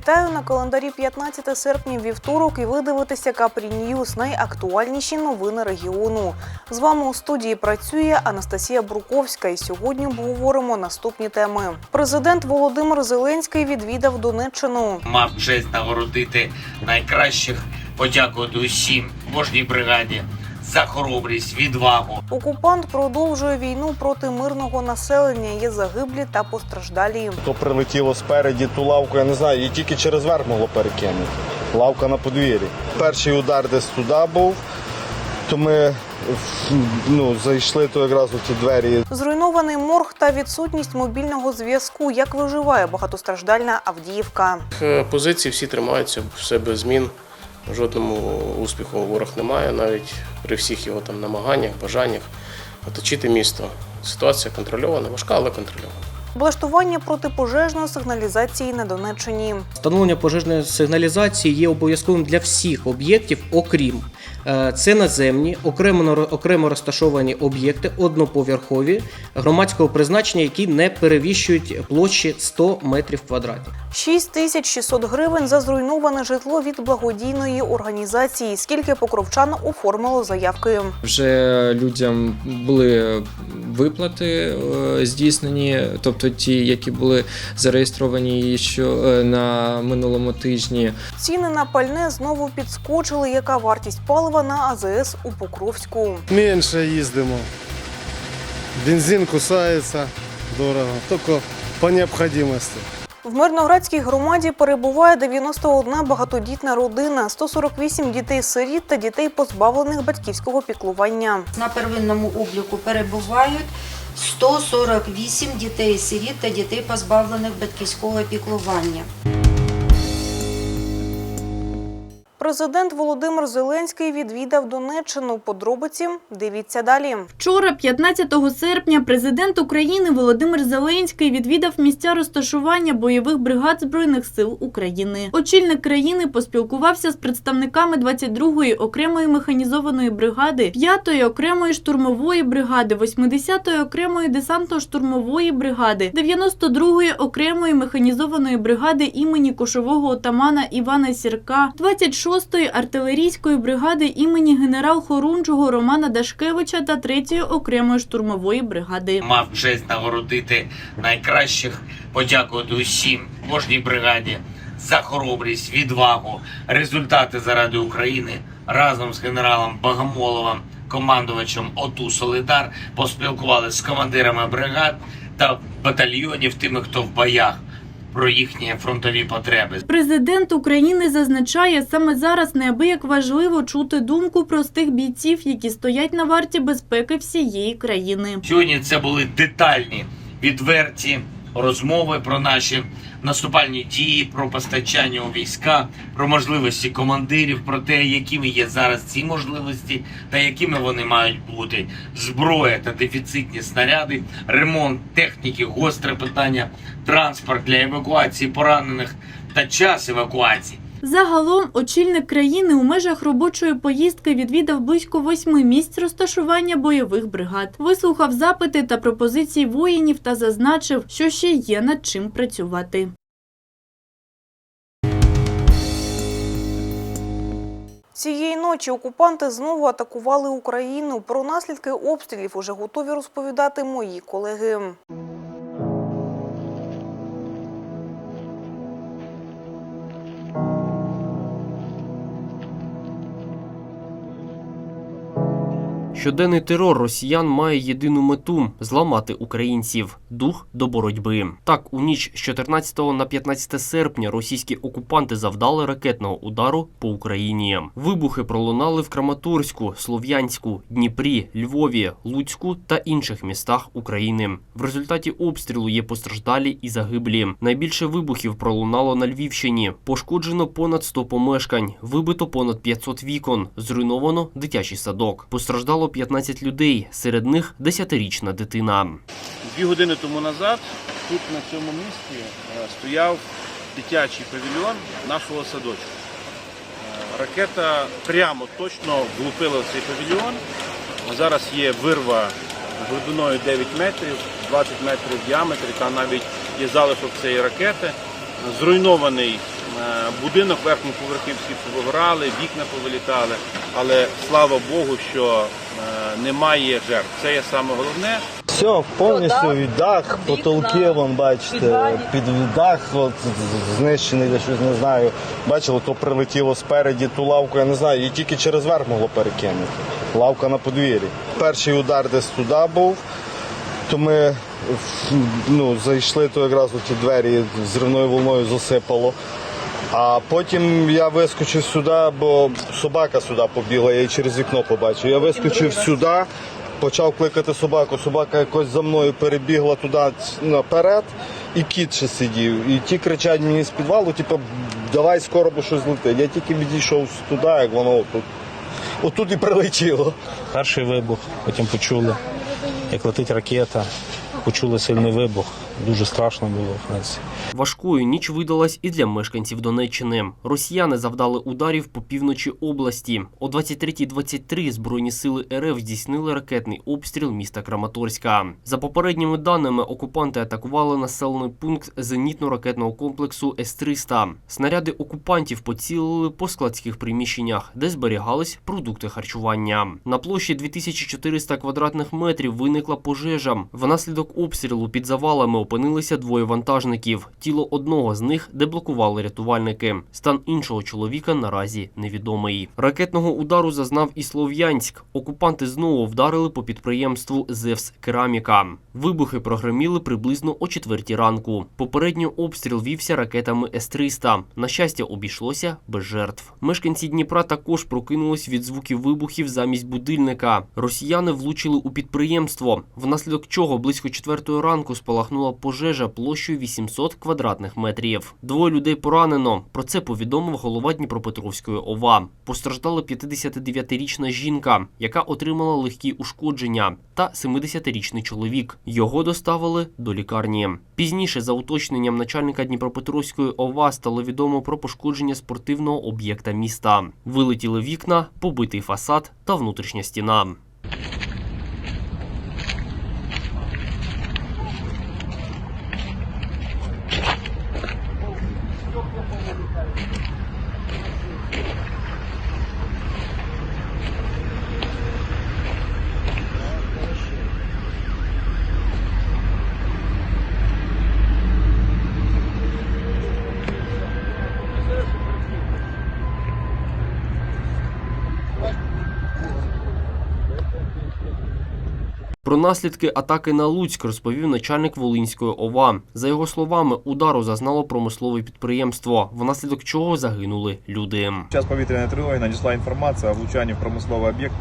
Вітаю на календарі 15 серпня вівторок і ви дивитеся Капрі Ньюс. Найактуальніші новини регіону. З вами у студії працює Анастасія Бруковська. І сьогодні обговоримо наступні теми. Президент Володимир Зеленський відвідав Донеччину. мав честь нагородити найкращих, подякувати усім кожній бригаді за хоробрість, відвагу. Окупант продовжує війну проти мирного населення. Є загиблі та постраждалі. То прилетіло спереді ту лавку, я не знаю, її тільки через верх могло перекинути. Лавка на подвір'ї. Перший удар десь туди був, то ми ну, зайшли то якраз у ті двері. Зруйнований морг та відсутність мобільного зв'язку. Як виживає багатостраждальна Авдіївка? Е, Позиції всі тримаються, все без змін. Жодному успіху ворог немає, навіть при всіх його там намаганнях, бажаннях оточити місто. Ситуація контрольована, важка, але контрольована. Облаштування протипожежної сигналізації на Донеччині. Встановлення пожежної сигналізації є обов'язковим для всіх об'єктів, окрім е, це наземні, окремо окремо розташовані об'єкти, одноповерхові громадського призначення, які не перевищують площі 100 метрів квадратних. 6600 гривень за зруйноване житло від благодійної організації. Скільки покровчан оформило заявки? Вже людям були виплати е, здійснені, тобто ті, які були зареєстровані що е, на минулому тижні. Ціни на пальне знову підскочили. Яка вартість палива на АЗС у Покровську? Менше їздимо. Бензин кусається дорого, тільки по необхідності. В Мирноградській громаді перебуває 91 багатодітна родина, 148 дітей-сиріт та дітей, позбавлених батьківського піклування. На первинному обліку перебувають 148 дітей-сиріт та дітей, позбавлених батьківського піклування. Президент Володимир Зеленський відвідав Донеччину. Подробиці дивіться далі. Вчора, 15 серпня, президент України Володимир Зеленський відвідав місця розташування бойових бригад Збройних сил України. Очільник країни поспілкувався з представниками 22-ї окремої механізованої бригади, 5-ї окремої штурмової бригади, 80-ї окремої десантно-штурмової бригади, 92-ї окремої механізованої бригади імені кошового отамана Івана Сірка, 26-ї артилерійської бригади імені генерал Хорунжого Романа Дашкевича та 3-ї окремої штурмової бригади. Мав честь нагородити найкращих, подякувати усім кожній бригаді за хоробрість, відвагу, результати заради України разом з генералом Богомоловим, командувачем ОТУ Солидар, поспілкувалися з командирами бригад та батальйонів, тими, хто в боях про їхні фронтові потреби. Президент України зазначає, саме зараз неабияк важливо чути думку простих бійців, які стоять на варті безпеки всієї країни. Сьогодні це були детальні, відверті розмови про наші наступальні дії, про постачання у війська, про можливості командирів, про те, якими є зараз ці можливості та якими вони мають бути. Зброя та дефіцитні снаряди, ремонт техніки, гостре питання, транспорт для евакуації поранених та час евакуації. Загалом, очільник країни у межах робочої поїздки відвідав близько восьми місць розташування бойових бригад, вислухав запити та пропозиції воїнів та зазначив, що ще є над чим працювати. Цієї ночі окупанти знову атакували Україну. Про наслідки обстрілів уже готові розповідати мої колеги. Щоденний терор росіян має єдину мету зламати українців, дух до боротьби. Так, у ніч з 14 на 15 серпня російські окупанти завдали ракетного удару по Україні. Вибухи пролунали в Краматорську, Слов'янську, Дніпрі, Львові, Луцьку та інших містах України. В результаті обстрілу є постраждалі і загиблі. Найбільше вибухів пролунало на Львівщині. Пошкоджено понад 100 помешкань, вибито понад 500 вікон, зруйновано дитячий садок. Постраждало 15 людей, серед них 10-річна дитина. Дві години тому назад тут на цьому місці е, стояв дитячий павільйон нашого садочку. Е, Ракета прямо точно влупила в цей павільйон. Зараз є вирва глибиною 9 метрів, 20 метрів в діаметрі, та навіть є залишок цієї ракети. Зруйнований Будинок верхніх поверхів всі повигорали, вікна повилітали, але слава Богу, що е, немає жертв. Це є саме головне. Все, повністю від дах, потолки, вон бачите, під дах от, знищений, я щось не знаю. Бачили, то прилетіло спереді ту лавку, я не знаю, її тільки через верх могло перекинути. Лавка на подвір'ї. Перший удар десь туди був, то ми ну, зайшли, то якраз ті двері зривною волною засипало. А потім я вискочив сюди, бо собака сюди побігла, я її через вікно побачив. Я вискочив сюди, почав кликати собаку. Собака якось за мною перебігла туди наперед, і кіт ще сидів. І ті кричать мені з підвалу, типу, давай скоро, бо щось летить. Я тільки відійшов туди, як воно отут. Отут і прилетіло. Перший вибух, потім почули, як летить ракета, почули сильний вибух. Дуже страшно було, в принципі. Важкою ніч видалась і для мешканців Донеччини. Росіяни завдали ударів по півночі області. О 23.23 збройні сили РФ здійснили ракетний обстріл міста Краматорська. За попередніми даними, окупанти атакували населений пункт зенітно-ракетного комплексу С-300. Снаряди окупантів поцілили по складських приміщеннях, де зберігались продукти харчування. На площі 2400 квадратних метрів виникла пожежа. Внаслідок обстрілу під завалами опинилися двоє вантажників. Тіло одного з них деблокували рятувальники. Стан іншого чоловіка наразі невідомий. Ракетного удару зазнав і Слов'янськ. Окупанти знову вдарили по підприємству Зевс Кераміка. Вибухи прогреміли приблизно о четвертій ранку. Попередньо обстріл вівся ракетами С-300. На щастя, обійшлося без жертв. Мешканці Дніпра також прокинулись від звуків вибухів замість будильника. Росіяни влучили у підприємство, внаслідок чого близько четвертої ранку спалахнула пожежа площею 800 квадратних метрів. Двоє людей поранено. Про це повідомив голова Дніпропетровської ОВА. Постраждала 59-річна жінка, яка отримала легкі ушкодження, та 70-річний чоловік. Його доставили до лікарні. Пізніше, за уточненням начальника Дніпропетровської ОВА, стало відомо про пошкодження спортивного об'єкта міста. Вилетіли вікна, побитий фасад та внутрішня стіна. Про наслідки атаки на Луцьк розповів начальник Волинської ОВА. За його словами, удару зазнало промислове підприємство, внаслідок чого загинули люди. Час повітряної тривоги надійшла інформація о влучанні в промисловий об'єкт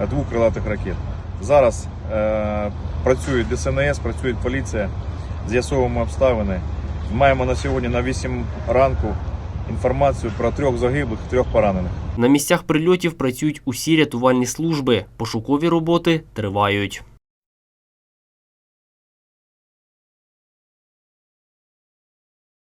е, двох крилатих ракет. Зараз е, працюють ДСНС, працює поліція, з'ясовуємо обставини. Маємо на сьогодні на 8 ранку інформацію про трьох загиблих, трьох поранених. На місцях прильотів працюють усі рятувальні служби. Пошукові роботи тривають.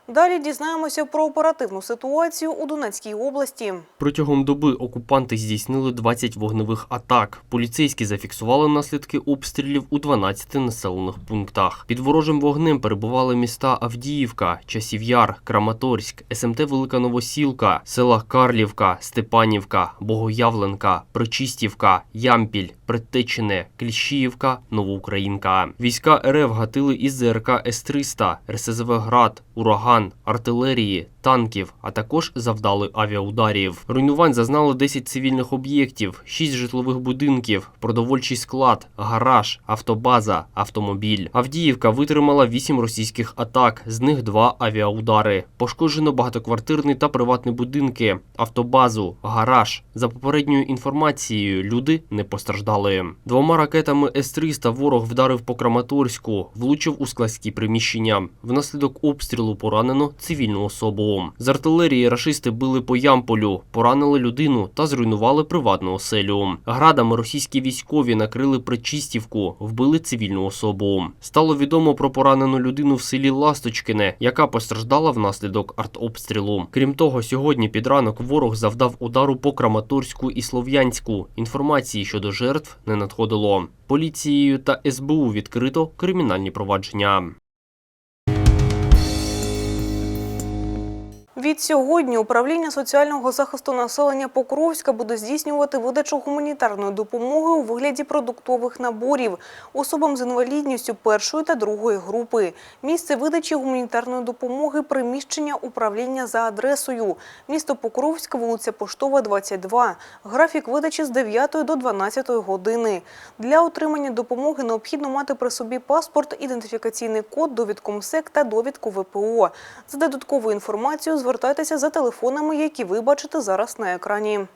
Далі дізнаємося про оперативну ситуацію у Донецькій області. Протягом доби окупанти здійснили 20 вогневих атак. Поліцейські зафіксували наслідки обстрілів у 12 населених пунктах. Під ворожим вогнем перебували міста Авдіївка, Часів'яр, Краматорськ, СМТ Велика Новосілка, села Карлівка, Степанівка, Богоявленка, Причистівка, Ямпіль, Предтечине, Кліщіївка, Новоукраїнка. Війська РФ гатили із ЗРК С-300, РСЗВ Град, Ураган, артилерії, танків, а також завдали авіаударів. Руйнувань зазнали 10 цивільних об'єктів, 6 житлових будинків, продовольчий склад, гараж, автобаза, автомобіль. Авдіївка витримала 8 російських атак, з них 2 авіаудари. Пошкоджено багатоквартирний та приватні будинки, автобазу, гараж. За попередньою інформацією, люди не постраждали. Двома ракетами С-300 ворог вдарив по Краматорську, влучив у складські приміщення. Внаслідок обстрілу поранено цивільну особу. З артилерії рашисти били по Ямполю, поранили людину та зруйнували приватну оселю. Градами російські військові накрили Причистівку, вбили цивільну особу. Стало відомо про поранену людину в селі Ласточкине, яка постраждала внаслідок артобстрілу. Крім того, сьогодні під ранок ворог завдав удару по Краматорську і Слов'янську. Інформації щодо жертв не надходило. Поліцією та СБУ відкрито кримінальні провадження. Від сьогодні управління соціального захисту населення Покровська буде здійснювати видачу гуманітарної допомоги у вигляді продуктових наборів особам з інвалідністю першої та другої групи. Місце видачі гуманітарної допомоги – приміщення управління за адресою місто Покровськ, вулиця Поштова, 22. Графік видачі з 9 до 12 години. Для отримання допомоги необхідно мати при собі паспорт, ідентифікаційний код, довідку МСЕК та довідку ВПО. За додатковою інформацією звертайтеся за телефонами, які ви бачите зараз на екрані.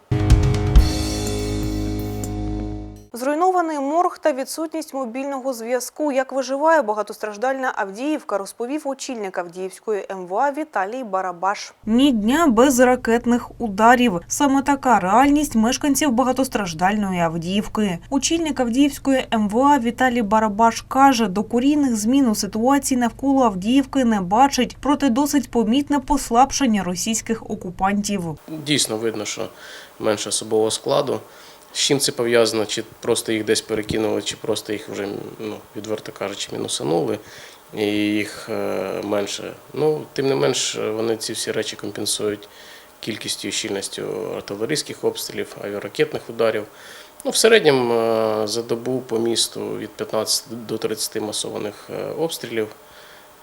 Зруйнований морг та відсутність мобільного зв'язку. Як виживає багатостраждальна Авдіївка, розповів очільник Авдіївської МВА Віталій Барабаш. Ні дня без ракетних ударів. Саме така реальність мешканців багатостраждальної Авдіївки. Очільник Авдіївської МВА Віталій Барабаш каже, докорінних змін у ситуації навколо Авдіївки не бачить, проте досить помітне послабшення російських окупантів. Дійсно видно, що менше особового складу. З чим це пов'язано? Чи просто їх десь перекинули, чи просто їх вже, ну, відверто кажучи, мінусанули, і їх е, менше. Ну, тим не менш, вони ці всі речі компенсують кількістю і щільністю артилерійських обстрілів, авіаракетних ударів. Ну, в середньому е, за добу по місту від 15 до 30 масованих е, обстрілів.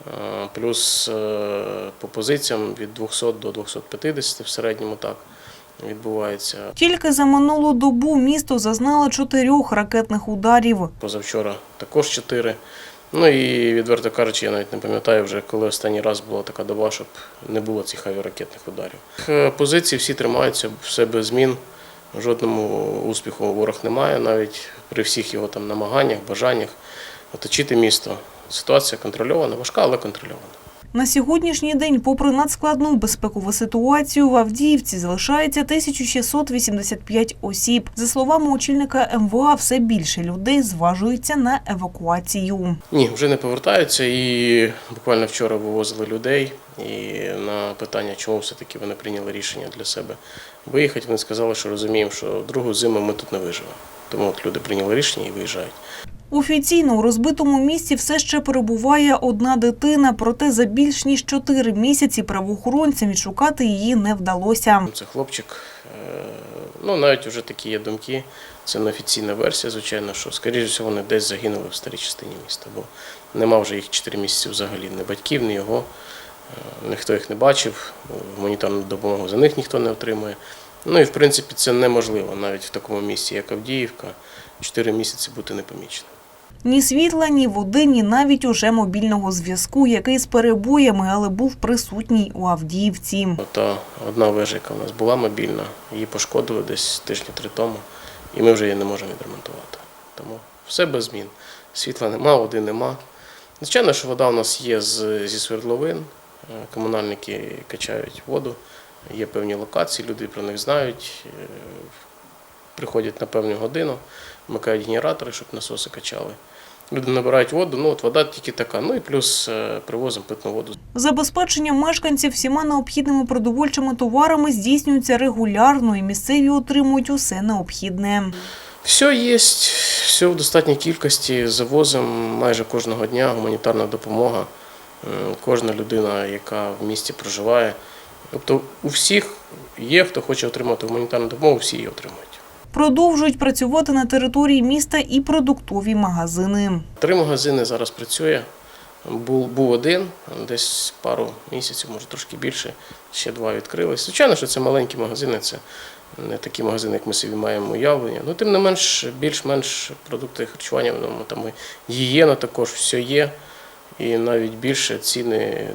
Е, Плюс е, по позиціям від 200 до 250 в середньому так відбувається. Тільки за минулу добу місто зазнало чотирьох ракетних ударів. Позавчора також чотири. Ну і відверто кажучи, я навіть не пам'ятаю вже, коли останній раз була така доба, щоб не було цих авіаракетних ударів. Е, Позиції всі тримаються, все без змін. Жодному успіху ворог немає, навіть при всіх його там намаганнях, бажаннях оточити місто. Ситуація контрольована, важка, але контрольована. На сьогоднішній день, попри надскладну безпекову ситуацію, в Авдіївці залишається 1685 осіб. За словами очільника МВА, все більше людей зважується на евакуацію. Ні, вже не повертаються. І буквально вчора вивозили людей. І на питання, чому все-таки вони прийняли рішення для себе виїхати, вони сказали, що розуміємо, що другу зиму ми тут не виживемо. Тому от люди прийняли рішення і виїжджають. Офіційно у розбитому місті все ще перебуває одна дитина, проте за більш ніж чотири місяці правоохоронцям відшукати її не вдалося. Це хлопчик. е, Ну, навіть вже такі є думки. Це неофіційна версія, звичайно, що, скоріше всього, вони десь загинули в старій частині міста, бо нема вже їх 4 місяці взагалі ні батьків, ні його. Е, Ніхто їх не бачив, гуманітарну допомогу за них ніхто не отримує. Ну і в принципі це неможливо навіть в такому місті, як Авдіївка, 4 місяці бути непоміченим. Ні світла, ні води, ні навіть уже мобільного зв'язку, який з перебоями, але був присутній у Авдіївці. Та одна яка у нас була мобільна, її пошкодили десь тижні три тому, і ми вже її не можемо відремонтувати. Тому все без змін. Світла нема, води нема. Звичайно, що вода у нас є зі свердловин, Е, комунальники качають воду, є певні локації, люди про них знають, е, приходять на певну годину, вмикають генератори, щоб насоси качали. Люди набирають воду, ну от вода тільки така. Ну і плюс е, привозимо питну воду Забезпечення мешканців всіма необхідними продовольчими товарами здійснюється регулярно, і місцеві отримують усе необхідне. Все є, все в достатній кількості. Завозимо майже кожного дня гуманітарна допомога. Кожна людина, яка в місті проживає. Тобто у всіх є, хто хоче отримати гуманітарну допомогу, всі її отримують. Продовжують працювати на території міста і продуктові магазини. Три магазини зараз працює. Був, був один, десь пару місяців, може трошки більше, ще два відкрились. Звичайно, що це маленькі магазини, це не такі магазини, як ми собі маємо уявлення. Ну, тим не менш, більш-менш продукти харчування, ну, там гігієна також, все є. І навіть більше ціни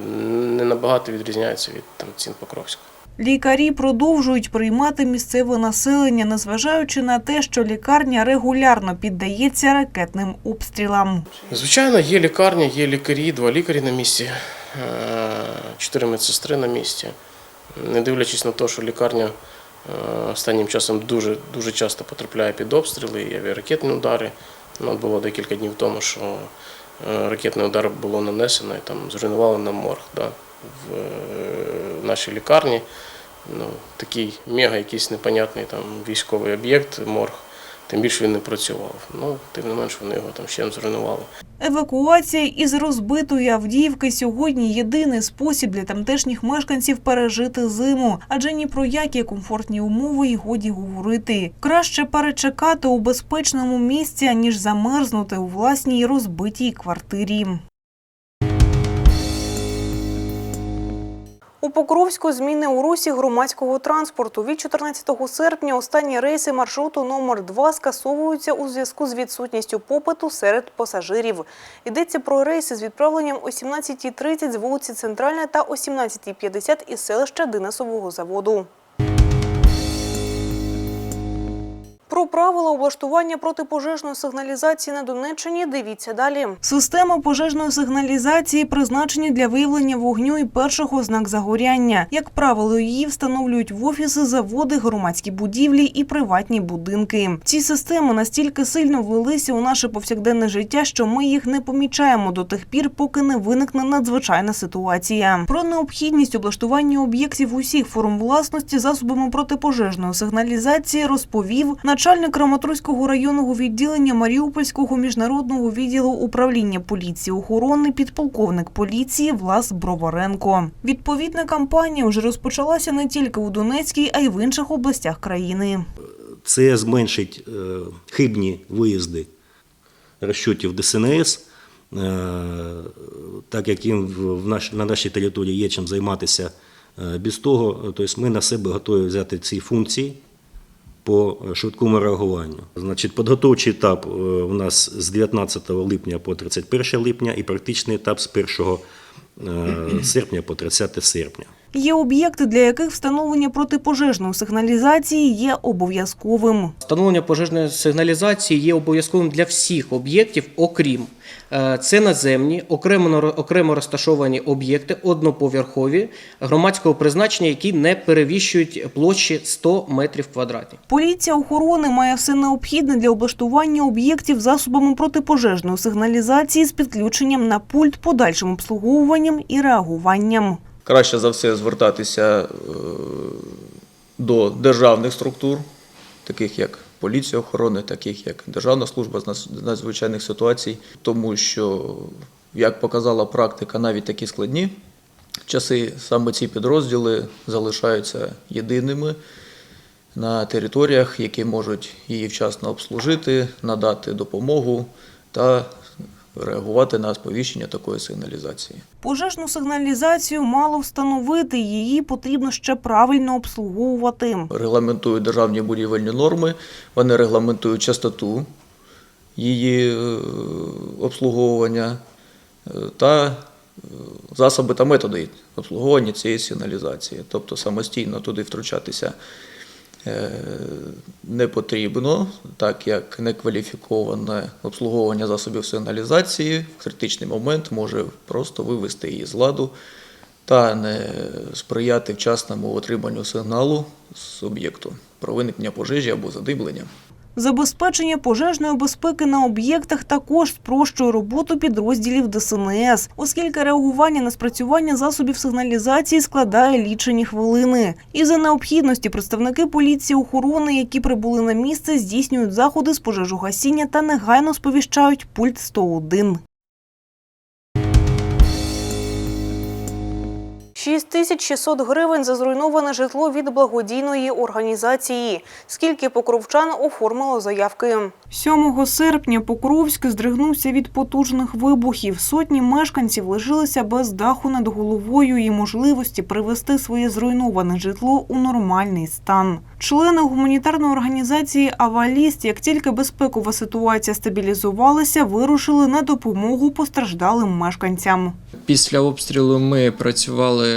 не набагато відрізняються від там, цін Покровська. Лікарі продовжують приймати місцеве населення, незважаючи на те, що лікарня регулярно піддається ракетним обстрілам. Звичайно, є лікарня, є лікарі, два лікарі на місці, е, чотири медсестри на місці. Не дивлячись на те, що лікарня е, останнім часом дуже, дуже часто потрапляє під обстріли і авіаракетні удари. Ну, от було декілька днів тому, що е, ракетний удар було нанесено і там зруйнували нам морг да, в е, нашій лікарні. Ну, такий мега якийсь непонятний там військовий об'єкт, морг. Тим більше він не працював. Ну, тим не менш, вони його там ще зруйнували. Евакуація із розбитої Авдіївки сьогодні єдиний спосіб для тамтешніх мешканців пережити зиму, адже ні про які комфортні умови й годі говорити. Краще перечекати у безпечному місці, аніж замерзнути у власній розбитій квартирі. У Покровську зміни у русі громадського транспорту. Від 14 серпня останні рейси маршруту номер 2 скасовуються у зв'язку з відсутністю попиту серед пасажирів. Йдеться про рейси з відправленням о 17.30 з вулиці Центральна та о 17.50 із селища Динасового заводу. Про правила облаштування протипожежної сигналізації на Донеччині дивіться далі. Система пожежної сигналізації призначені для виявлення вогню і перших ознак загоряння. Як правило, її встановлюють в офіси, заводи, громадські будівлі і приватні будинки. Ці системи настільки сильно влилися у наше повсякденне життя, що ми їх не помічаємо до тих пір, поки не виникне надзвичайна ситуація. Про необхідність облаштування об'єктів усіх форм власності засобами протипожежної сигналізації розповів начальник Краматорського районного відділення Маріупольського міжнародного відділу управління поліції охорони підполковник поліції Влас Броваренко. Відповідна кампанія вже розпочалася не тільки у Донецькій, а й в інших областях країни. Це зменшить е, хибні виїзди розчутів ДСНС, е, так як їм на нашій території є чим займатися е, без того. Тобто ми на себе готові взяти ці функції по швидкому реагуванню. Значить, підготовчий етап е, у нас з 19 липня по 31 липня і практичний етап з 1 е, серпня по 30 серпня. Є об'єкти, для яких встановлення протипожежної сигналізації є обов'язковим. Встановлення пожежної сигналізації є обов'язковим для всіх об'єктів, окрім е, це наземні, окремо, окремо розташовані об'єкти, одноповерхові, громадського призначення, які не перевищують площі 100 метрів квадратних. Поліція охорони має все необхідне для облаштування об'єктів засобами протипожежної сигналізації з підключенням на пульт, подальшим обслуговуванням і реагуванням. Краще за все звертатися е, до державних структур, таких як поліція охорони, таких як Державна служба з надзвичайних ситуацій, тому що, як показала практика, навіть такі складні часи, саме ці підрозділи залишаються єдиними на територіях, які можуть її вчасно обслужити, надати допомогу та реагувати на сповіщення такої сигналізації. Пожежну сигналізацію мало встановити, її потрібно ще правильно обслуговувати. регламентують державні будівельні норми, вони регламентують частоту її е, обслуговування е, та е, засоби та методи обслуговування цієї сигналізації. Тобто самостійно туди втручатися не потрібно, так як некваліфіковане обслуговування засобів сигналізації в критичний момент може просто вивести її з ладу та не сприяти вчасному отриманню сигналу з об'єкту про виникнення пожежі або задимлення. Забезпечення пожежної безпеки на об'єктах також спрощує роботу підрозділів ДСНС, оскільки реагування на спрацювання засобів сигналізації складає лічені хвилини. І за необхідності представники поліції охорони, які прибули на місце, здійснюють заходи з пожежогасіння та негайно сповіщають пульт 101. 6600 гривень за зруйноване житло від благодійної організації. Скільки покровчан оформило заявки? 7 серпня Покровськ здригнувся від потужних вибухів. Сотні мешканців лишилися без даху над головою і можливості привести своє зруйноване житло у нормальний стан. Члени гуманітарної організації Аваліст, як тільки безпекова ситуація стабілізувалася, вирушили на допомогу постраждалим мешканцям. Після обстрілу ми працювали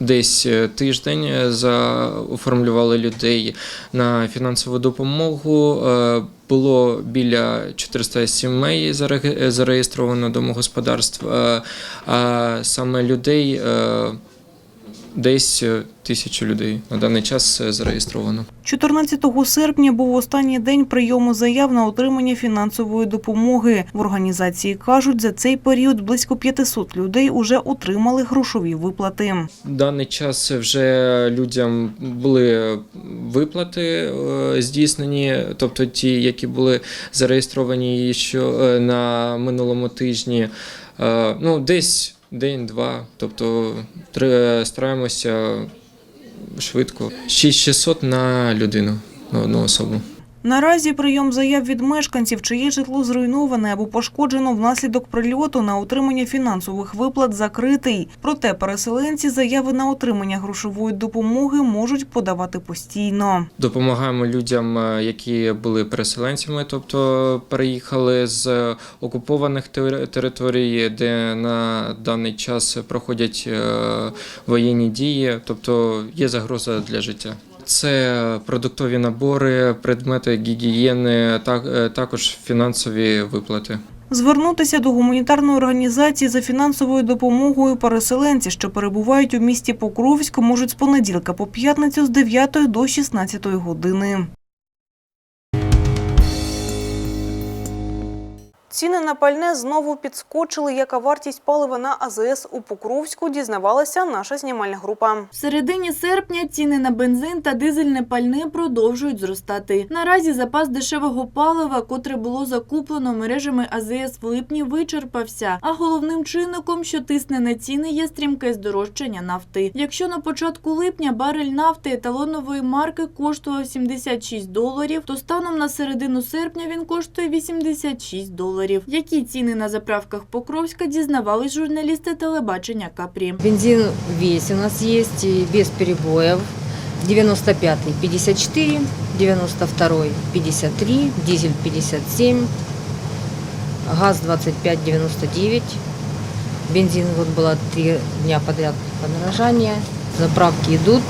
десь тиждень, е, за, оформлювали людей на фінансову допомогу. Е, було біля 400 сімей зареєстровано домогосподарств, е, а саме людей. Десь е, тисячу людей на даний час е, зареєстровано. 14 серпня був останній день прийому заяв на отримання фінансової допомоги. В організації кажуть, за цей період близько 500 людей уже отримали грошові виплати. Даний час вже людям були виплати е, здійснені, тобто ті, які були зареєстровані ще на минулому тижні. Ну, десь день-два. Тобто стараємося швидко. 6600 на людину, на одну особу. Наразі прийом заяв від мешканців, чиє житло зруйноване або пошкоджено внаслідок прильоту на отримання фінансових виплат закритий. Проте переселенці заяви на отримання грошової допомоги можуть подавати постійно. Допомагаємо людям, е, які були переселенцями, тобто переїхали з окупованих тери- територій, де на даний час проходять е, воєнні дії, тобто є загроза для життя. Це продуктові набори, предмети гігієни, е, також фінансові виплати. Звернутися до гуманітарної організації за фінансовою допомогою переселенці, що перебувають у місті Покровськ, можуть з понеділка по п'ятницю з 9 до 16 години. Ціни на пальне знову підскочили. Яка вартість палива на АЗС у Покровську, дізнавалася наша знімальна група. В середині серпня ціни на бензин та дизельне пальне продовжують зростати. Наразі запас дешевого палива, котре було закуплено мережами АЗС в липні, вичерпався. А головним чинником, що тисне на ціни, є стрімке здорожчання нафти. Якщо на початку липня барель нафти еталонової марки коштував 76 доларів, то станом на середину серпня він коштує 86 доларів. Які ціни на заправках Покровська дізнавались журналісти телебачення Капрі. Бензин весь у нас и без перебоев. 95-й 54, 92-й 53, дизель 57, газ 25,99. Бензин вот было три дня подряд подорожание. Заправки идут.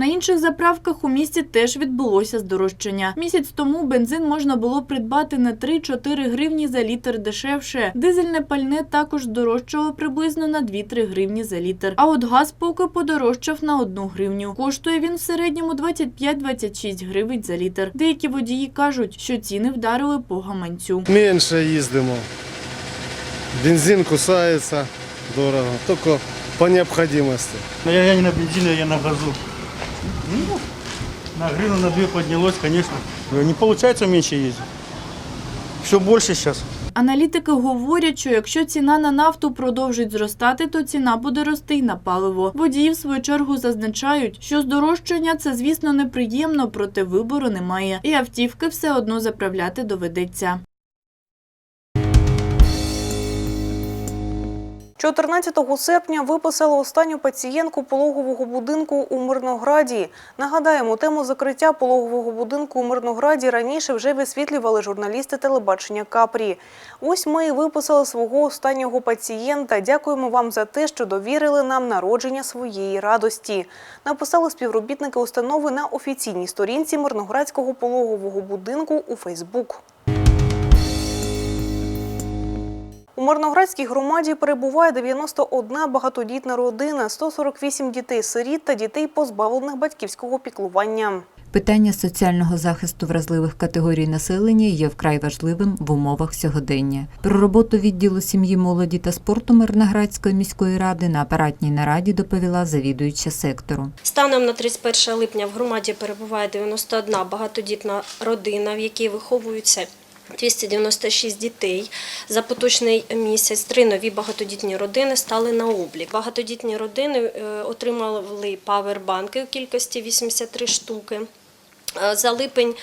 На інших заправках у місті теж відбулося здорожчання. Місяць тому бензин можна було придбати на 3-4 гривні за літр дешевше. Дизельне пальне також здорожчало приблизно на 2-3 гривні за літр. А от газ поки подорожчав на 1 гривню. Коштує він в середньому 25-26 гривень за літр. Деякі водії кажуть, що ціни вдарили по гаманцю. Менше їздимо. Бензин кусається дорого, тільки по необхідності. Я, я не на бензине, я на газу. Ну, на гривну, на две поднялось, конечно. Не получается меньше ездить. Все больше сейчас. Аналітики говорять, що якщо ціна на нафту продовжить зростати, то ціна буде рости й на паливо. Водії в свою чергу зазначають, що здорожчання це, звісно, неприємно, проте вибору немає, і автівки все одно заправляти доведеться. 14 серпня виписали останню пацієнтку пологового будинку у Мирнограді. Нагадаємо, тему закриття пологового будинку у Мирнограді раніше вже висвітлювали журналісти телебачення Капрі. Ось ми і виписали свого останнього пацієнта. Дякуємо вам за те, що довірили нам народження своєї радості. Написали співробітники установи на офіційній сторінці Мирноградського пологового будинку у Фейсбук. У Мирноградській громаді перебуває 91 багатодітна родина, 148 дітей-сиріт та дітей, позбавлених батьківського піклування. Питання соціального захисту вразливих категорій населення є вкрай важливим в умовах сьогодення. Про роботу відділу сім'ї, молоді та спорту Мирноградської міської ради на апаратній нараді доповіла завідуюча сектору. Станом на 31 липня в громаді перебуває 91 багатодітна родина, в якій виховуються 296 дітей. За поточний місяць три нові багатодітні родини стали на облік. Багатодітні родини е, отримали павербанки у кількості 83 штуки. Е, За липень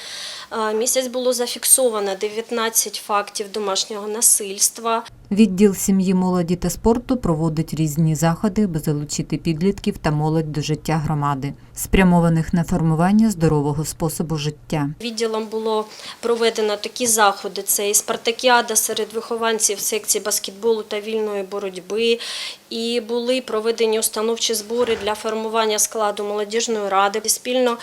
місяць було зафіксовано 19 фактів домашнього насильства. Відділ сім'ї, молоді та спорту проводить різні заходи, аби залучити підлітків та молодь до життя громади, спрямованих на формування здорового способу життя. Відділом було проведено такі заходи: це і спартакіада серед вихованців секції баскетболу та вільної боротьби. І були проведені установчі збори для формування складу молодіжної ради. Спільно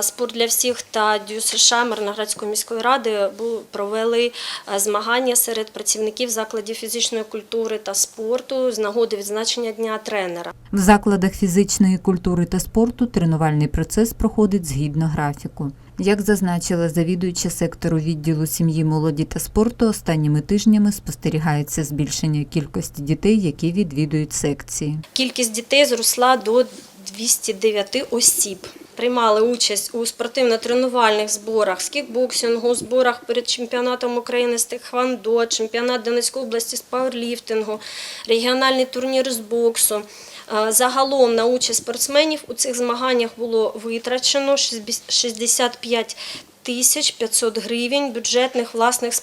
спорт для всіх та ДЮСШ Мирноградської міської ради провели е, змагання серед працівників закладів фізичної культури та спорту з нагоди відзначення дня тренера. В закладах фізичної культури та спорту тренувальний процес проходить згідно графіку. Як зазначила завідуюча сектору відділу сім'ї, молоді та спорту, останніми тижнями спостерігається збільшення кількості дітей, які відвідують секції. Кількість дітей зросла до 209 осіб. Приймали участь у спортивно-тренувальних зборах з кікбоксингу, зборах перед чемпіонатом України з тхвандо, чемпіонат Донецької області з пауерліфтингу, регіональний турнір з боксу. Е, Загалом на участь спортсменів у цих змаганнях було витрачено 65 тисяч 500 гривень бюджетних власних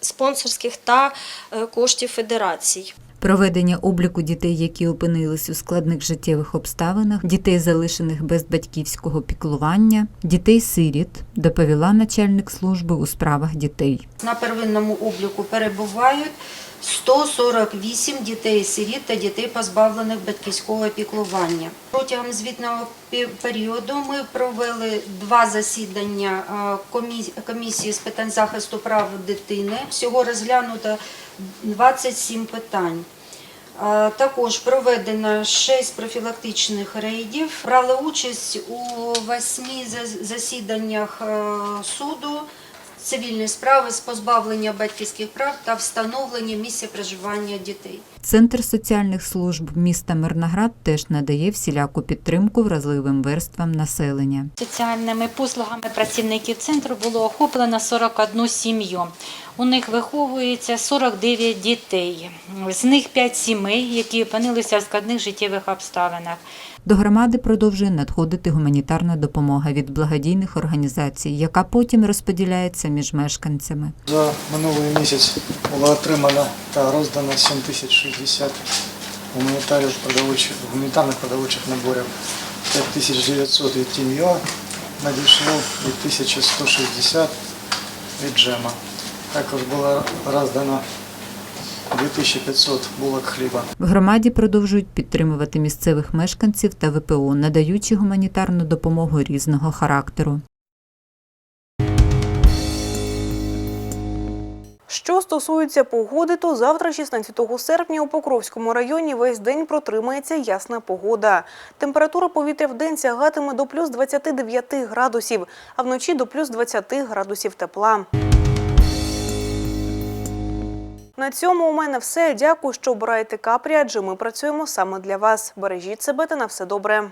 спонсорських та е, коштів федерацій. Проведення обліку дітей, які опинились у складних життєвих обставинах, дітей, залишених без батьківського піклування, дітей-сиріт, доповіла начальник служби у справах дітей. На первинному обліку перебувають 148 дітей-сиріт та дітей, позбавлених батьківського піклування. Протягом звітного періоду ми провели два засідання комісії з питань захисту прав дитини. Всього розглянуто 27 питань. Також проведено 6 профілактичних рейдів. Брали участь у восьми зас- засіданнях суду цивільні справи з позбавлення батьківських прав та встановлення місця проживання дітей. Центр соціальних служб міста Мирноград теж надає всіляку підтримку вразливим верствам населення. Соціальними послугами працівників центру було охоплено 41 сім'ю. У них виховується 49 дітей, з них 5 сімей, які опинилися в складних життєвих обставинах. До громади продовжує надходити гуманітарна допомога від благодійних організацій, яка потім розподіляється між мешканцями. За минулий місяць була отримана та роздана 7600 50 гуманитарных продовольчих, гуманитарных продовольчих наборов, 5900 и тимьё на дешево и 1160 и джема. Також було роздано 2500 булок хліба. В громаді продовжують підтримувати місцевих мешканців та ВПО, надаючи гуманітарну допомогу різного характеру. Що стосується погоди, то завтра, 16 серпня, у Покровському районі весь день протримається ясна погода. Температура повітря в день сягатиме до плюс 29 градусів, а вночі до плюс 20 градусів тепла. На цьому у мене все. Дякую, що обираєте капрі, адже ми працюємо саме для вас. Бережіть себе та на все добре.